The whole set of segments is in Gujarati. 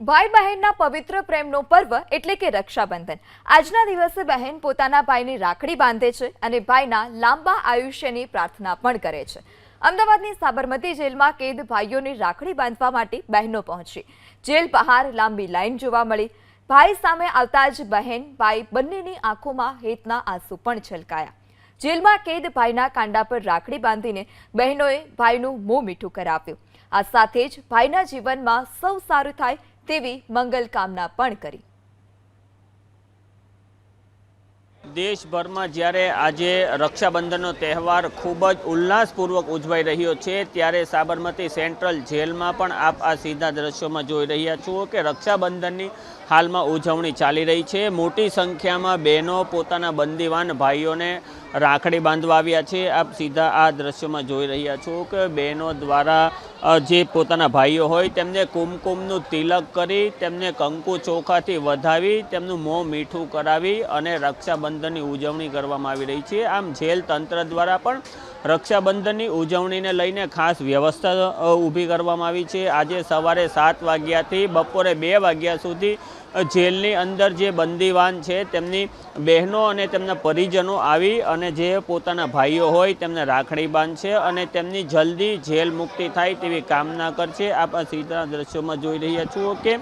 ભાઈ બહેનના પવિત્ર પ્રેમનો પર્વ એટલે કે રક્ષાબંધન. આજના દિવસે બહેન પોતાના ભાઈની રાખડી બાંધે છે અને ભાઈના લાંબા આયુષ્યની પ્રાર્થના પણ કરે છે. અમદાવાદની સાબરમતી જેલમાં કેદ ભાઈઓની રાખડી બાંધવા માટે બહેનો પહોંચી. જેલ બહાર લાંબી લાઈન જોવા મળી. ભાઈ સામે આવતા જ બહેન, ભાઈ બંનેની આંખોમાં હેતના આંસુ પણ છલકાયા. જેલમાં કેદ ભાઈના કાંડા પર રાખડી બાંધીને બહેનોએ ભાઈનું મોં મીઠું કરાવ્યું. આ સાથે જ ભાઈના જીવનમાં સૌ સારું થાય તેવી મંગલ કામના પણ કરી. દેશભરમાં જ્યારે આજે રક્ષાબંધનનો તહેવાર ખૂબ જ ઉલ્લાસપૂર્વક ઉજવાઈ રહ્યો છે, ત્યારે સાબરમતી સેન્ટ્રલ જેલમાં પણ આપ આ સીધા દ્રશ્યોમાં જોઈ રહ્યા છો કે રક્ષાબંધનની હાલમાં ઉજવણી ચાલી રહી છે. મોટી સંખ્યામાં બહેનો પોતાના બંદીવાન ભાઈઓને રાખડી બાંધવા આવ્યા છે. આપ સીધા આ દ્રશ્યોમાં જોઈ રહ્યા છો કે બહેનો દ્વારા જે પોતાના ભાઈઓ હોય તેમને કુમકુમનું તિલક કરી, તેમને કંકુ ચોખાથી વધાવી, તેમનું મોં મીઠું કરાવી અને રક્ષાબંધનની ઉજવણી કરવામાં આવી રહી છે. આમ જેલ તંત્ર દ્વારા પણ રક્ષાબંધનની ઉજવણીને લઈને ખાસ વ્યવસ્થા ઊભી કરવામાં આવી છે. આજે સવારે સાત વાગ્યાથી બપોરે બે વાગ્યા સુધી જેલની અંદર જે બંદીવાન છે, તેમની બહેનો અને તેમના પરિજનો આવી અને જે પોતાના ભાઈઓ હોય તેમને રાખડી બાંધશે અને તેમની જલ્દી જેલ મુક્તિ થાય તેવી કામના કરશે. આપ સીધા દ્રશ્યોમાં જોઈ રહ્યા છો કે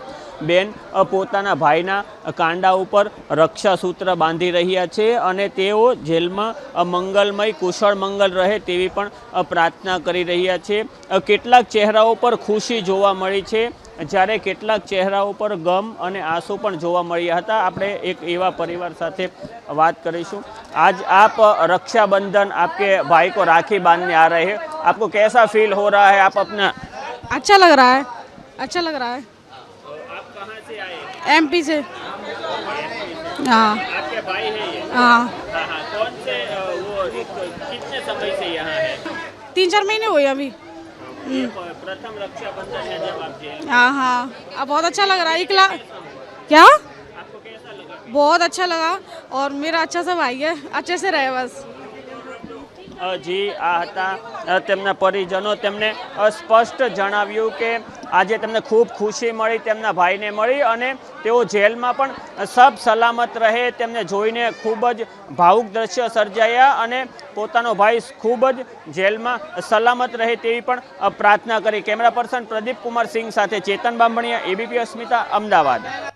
બેન અ, પોતાના ભાઈના કાંડા ઉપર રક્ષાસૂત્ર બાંધી રહ્યા છે અને તેઓ જેલમાં અ, મંગલમય કુશળ મંગલ રહે તેવી પણ અ, પ્રાર્થના કરી રહ્યા છે અ, કેટલાક ચહેરાઓ પર ખુશી જોવા મળી છે જ્યારે કેટલાક ચહેરાઓ પર ગમ અને આંસુ પણ જોવા મળ્યા હતા આપણે એક એવા પરિવાર સાથે વાત કરીશું आज आप रक्षाबंधन आपके भाई को राखी बांधने आ रहे हैं आपको कैसा फील हो रहा है आप अपना अच्छा लग रहा है अच्छा लग रहा है आप कहाँ से आए एमपी से हाँ आपके भाई है ये हाँ हाँ हाँ कौन से अ, वो एक, कितने समय से यहाँ है तीन चार महीने हुए अभी ये प- प्रथम रक्षाबंधन है जब आप जेल हाँ हाँ अब बहुत अच्छा लग रहा है एक लाख क्या आपको कैसा लगा बहुत अच्छा लगा और मेरा अच्छा सा भाई है अच्छे से रहे बस અ, જી આ હતા અ, તેમના પરિજનો તેમને અ, સ્પષ્ટ જણાવ્યું કે આજે તેમને ખૂબ ખુશી મળી, તેમના ભાઈને મળી અને તેઓ જેલમાં પણ સબ સલામત રહે તેમને જોઈને ખૂબ જ ભાવુક દ્રશ્ય સર્જાયા અને પોતાનો ભાઈ ખૂબ જ જેલમાં સલામત રહે તેવી પણ પ્રાર્થના કરી. કેમેરા પર્સન પ્રદીપ કુમાર સિંહ સાથે ચેતન બામણીયા, એબીપી અસ્મિતા, અમદાવાદ.